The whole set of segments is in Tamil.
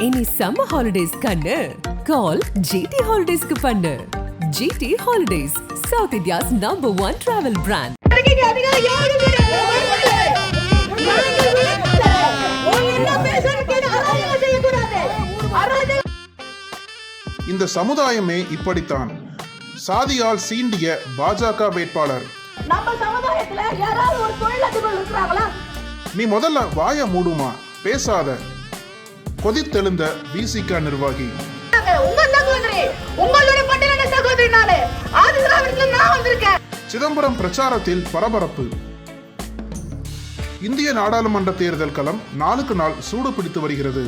இனி சம்மர் ஹாலிடேஸ் கண்ணு. கால் ஜிடி ஹாலிடேஸ்க்கு பண்ணு. GT holidays south India's number one travel brand இந்த சமுதாயமே இப்படித்தான். சாதியால் சீண்டிய பாஜக வேட்பாளர். நம்ம சமுதாயத்துல யாராவது ஒரு தொழிலதிபர் இருக்கிறாங்களா? நீ முதல்ல வாய மூடுமா? பேசாத. கொதித்தெழுந்த விசிக நிர்வாகி. சிதம்பரம் பிரச்சாரத்தில் பரபரப்பு. இந்திய நாடாளுமன்ற தேர்தல் களம் நாளுக்கு நாள் சூடு பிடித்து வருகிறது.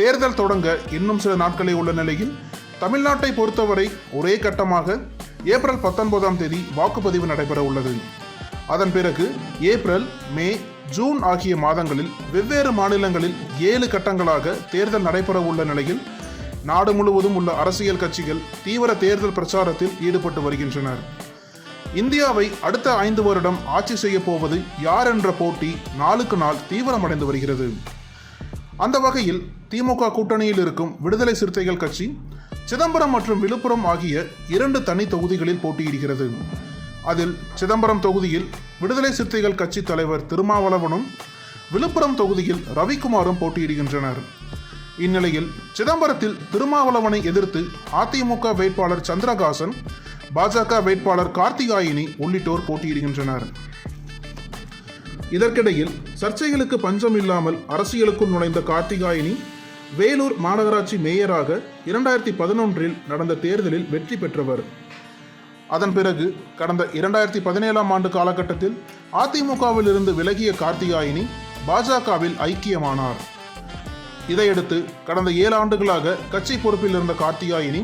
தேர்தல் தொடங்க இன்னும் சில நாட்களே உள்ள நிலையில் தமிழ்நாட்டை பொறுத்தவரை ஒரே கட்டமாக ஏப்ரல் பத்தொன்பதாம் தேதி வாக்குப்பதிவு நடைபெற உள்ளது. அதன் பிறகு ஏப்ரல் மே ஜூன் ஆகிய மாதங்களில் வெவ்வேறு மாநிலங்களில் ஏழு கட்டங்களாக தேர்தல் நடைபெற உள்ள நிலையில் நாடு முழுவதும் உள்ள அரசியல் கட்சிகள் தீவிர தேர்தல் பிரச்சாரத்தில் ஈடுபட்டு வருகின்றனர். இந்தியாவை அடுத்த ஐந்து வருடம் ஆட்சி செய்ய போவது யார் என்ற போட்டி நாளுக்கு நாள் தீவிரமடைந்து வருகிறது. அந்த வகையில் திமுக கூட்டணியில் இருக்கும் விடுதலை சிறுத்தைகள் கட்சி சிதம்பரம் மற்றும் விழுப்புரம் ஆகிய இரண்டு தனி தொகுதிகளில் போட்டியிடுகிறது. அதில் சிதம்பரம் தொகுதியில் விடுதலை சிறுத்தைகள் கட்சி தலைவர் திருமாவளவனும் விழுப்புரம் தொகுதியில் ரவிக்குமாரும் போட்டியிடுகின்றனர். இந்நிலையில் சிதம்பரத்தில் திருமாவளவனை எதிர்த்து அதிமுக வேட்பாளர் சந்திரகாசன் பாஜக வேட்பாளர் கார்த்திகாயினி உள்ளிட்டோர் போட்டியிடுகின்றனர். இதற்கிடையில் சர்ச்சைகளுக்கு பஞ்சம் இல்லாமல் அரசியலுக்குள் நுழைந்த கார்த்திகாயினி வேலூர் மாநகராட்சி மேயராக இரண்டாயிரத்தி பதினொன்றில் நடந்த தேர்தலில் வெற்றி பெற்றவர். அதன் பிறகு கடந்த இரண்டாயிரத்தி பதினேழாம் ஆண்டு காலகட்டத்தில் அதிமுகவில் இருந்து விலகிய கார்த்திகாயினி பாஜகவில் ஐக்கியமானார். இதையடுத்து கடந்த ஏழு ஆண்டுகளாக கட்சி பொறுப்பில் இருந்த கார்த்திகாயினி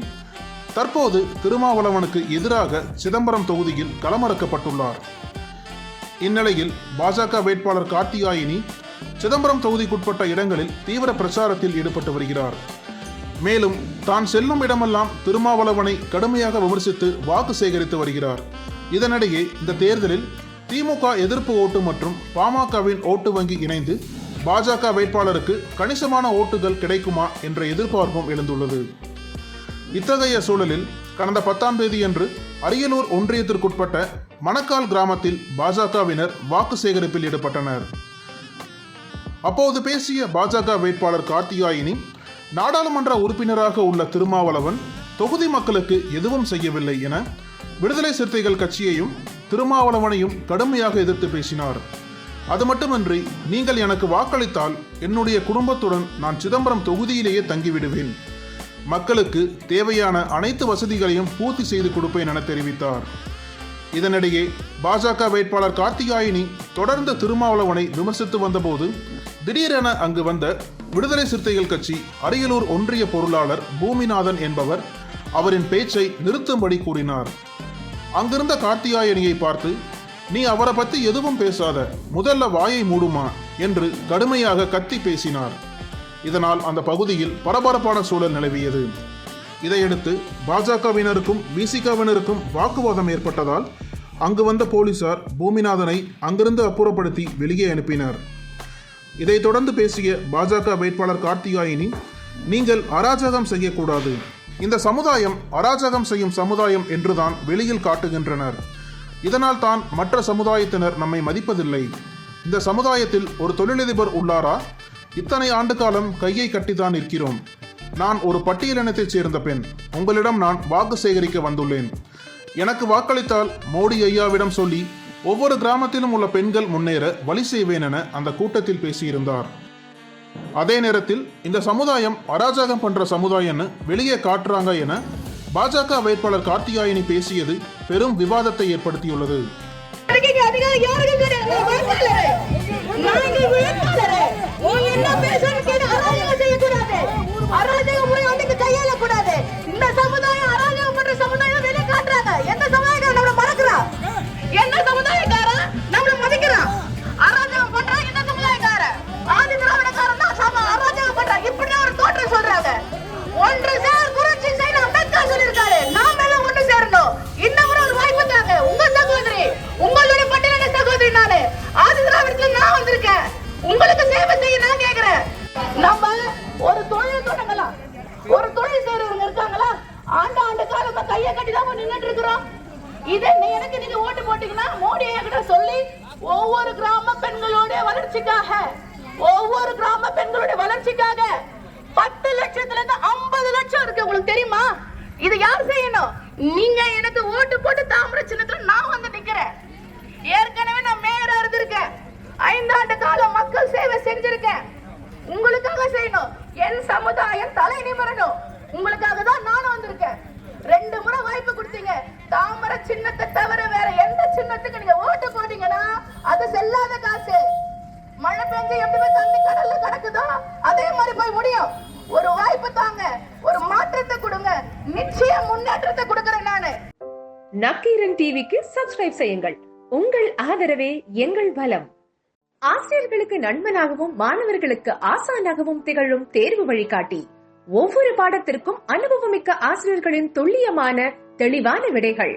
தற்போது திருமாவளவனுக்கு எதிராக சிதம்பரம் தொகுதியில் களமிறக்கப்பட்டுள்ளார். இந்நிலையில் பாஜக வேட்பாளர் கார்த்திகாயினி சிதம்பரம் தொகுதிக்குட்பட்ட இடங்களில் தீவிர பிரச்சாரத்தில் ஈடுபட்டு வருகிறார். மேலும் தான் செல்லும் இடமெல்லாம் திருமாவளவனை கடுமையாக விமர்சித்து வாக்கு சேகரித்து வருகிறார். இதனிடையே இந்த தேர்தலில் திமுக எதிர்ப்பு ஓட்டு மற்றும் பாமகவின் ஓட்டு வங்கி இணைந்து பாஜக வேட்பாளருக்கு கணிசமான ஓட்டுகள் கிடைக்குமா என்ற எதிர்பார்ப்பும் எழுந்துள்ளது. இத்தகைய சூழலில் கடந்த பத்தாம் தேதியன்று அரியலூர் ஒன்றியத்திற்குட்பட்ட மணக்கால் கிராமத்தில் பாஜகவினர் வாக்கு சேகரிப்பில் ஈடுபட்டனர். அப்போது பேசிய பாஜக வேட்பாளர் கார்த்திகாயினி நாடாளுமன்ற உறுப்பினராக உள்ள திருமாவளவன் தொகுதி மக்களுக்கு எதுவும் செய்யவில்லை என விடுதலை சிறுத்தைகள் கட்சியையும் திருமாவளவனையும் கடுமையாக எதிர்த்து பேசினார். அது மட்டுமன்றி நீங்கள் எனக்கு வாக்களித்தால் என்னுடைய குடும்பத்துடன் நான் சிதம்பரம் தொகுதியிலேயே தங்கிவிடுவேன். மக்களுக்கு தேவையான அனைத்து வசதிகளையும் பூர்த்தி செய்து கொடுப்பேன் என தெரிவித்தார். இதனிடையே பாஜக வேட்பாளர் கார்த்திகாயினி தொடர்ந்து திருமாவளவனை விமர்சித்து வந்தபோது திடீரென அங்கு வந்த விடுதலை சிறுத்தைகள் கட்சி அரியலூர் ஒன்றிய பொருளாளர் பூமிநாதன் என்பவர் அவரின் பேச்சை நிறுத்தும்படி கூறினார். அங்கிருந்த கார்த்தியாயனியை பார்த்து நீ அவரை பத்தி எதுவும் பேசாத முதல்ல வாயை மூடுமா? என்று கடுமையாக கத்தி பேசினார். இதனால் அந்த பகுதியில் பரபரப்பான சூழல் நிலவியது. இதையடுத்து பாஜகவினருக்கும் விசிகவினருக்கும் வாக்குவாதம் ஏற்பட்டதால் அங்கு வந்த போலீசார் பூமிநாதனை அங்கிருந்து அப்புறப்படுத்தி வெளியே அனுப்பினர். இதைத் தொடர்ந்து பேசிய பாஜக வேட்பாளர் கார்த்திகாயினி நீங்கள் அராஜகம் செய்யக்கூடாது. இந்த சமுதாயம் அராஜகம் செய்யும் சமுதாயம் என்றுதான் வெளியில் காட்டுகின்றனர். இதனால் தான் மற்ற சமுதாயத்தினர் நம்மை மதிப்பதில்லை. இந்த சமுதாயத்தில் ஒரு தொழிலதிபர் உள்ளாரா? இத்தனை ஆண்டு காலம் கையை கட்டித்தான் இருக்கிறோம் நான் ஒரு பட்டியலினத்தைச் சேர்ந்த பெண். உங்களிடம் நான் வாக்கு சேகரிக்க வந்துள்ளேன். எனக்கு வாக்களித்தால் மோடி ஐயாவிடம் சொல்லி ஒவ்வொரு கிராமத்திலும் உள்ள பெண்கள் முன்னேற வழி செய்வேன் என அந்த கூட்டத்தில் பேசியிருந்தார். அதே நேரத்தில் இந்த சமுதாயம் அராஜகம் பண்ற சமுதாயம்னு வெளியே காட்டுறாங்க என பாஜக வேட்பாளர் கார்த்திகாயனி பேசியது பெரும் விவாதத்தை ஏற்படுத்தியுள்ளது. கையை கட்டி தான் நின்னுட்டு இருக்கிறோம். இதே நீ எனக்கு நீங்க ஓட்டு போட்டீங்கன்னா மோடி கிட்ட சொல்லி ஒவ்வொரு கிராம பெண்களுடைய வளர்ச்சிக்காக ஒவ்வொரு கிராம பெண்களுடைய வளர்ச்சிக்காக பத்து லட்சத்துல இருந்து ஐம்பது லட்சம் இருக்கு. உங்களுக்கு தெரியுமா? இது யார் செய்யணும்? நீங்க எனக்கு ஓட்டு போட்டு தாமிர சின்னத்துல நான் வந்து நிக்கிறேன். ஏற்கனவே நான் மேயரா இருந்திருக்கேன். ஐந்தாண்டு காலம் மக்கள் சேவை செஞ்சிருக்கேன். உங்களுக்காக செய்யணும். என் சமுதாயம் தலை நிமிரணும். போற சின்னத்தை தவிர வேற எந்த சின்னத்துக்கு நீங்க ஓட்டு போட்டீங்கன்னா அது செல்லாத காசு. மழை பெஞ்சு எப்பவுமே தண்ணி கடல்ல கிடக்குதோ அதே மாதிரி போய் முடியும். ஒரு வாய்ப்பு தாங்க. ஒரு மாற்றத்தை கொடுங்க. நிச்சயம் முன்னேற்றத்தை கொடுக்கறேன் நானு. நக்கீரன் டிவிக்கு சப்ஸ்கிரைப் செய்யுங்கள். உங்கள் ஆதரவே எங்கள் பலம் ஆசிரியர்களுக்கு நண்பனாகவும் மாணவர்களுக்கு ஆசானாகவும் திகழும் தேர்வு வழிகாட்டி. ஒவ்வொரு பாடத்திற்கும் அனுபவமிக்க ஆசிரியர்களின் துல்லியமான தெளிவான விடைகள்.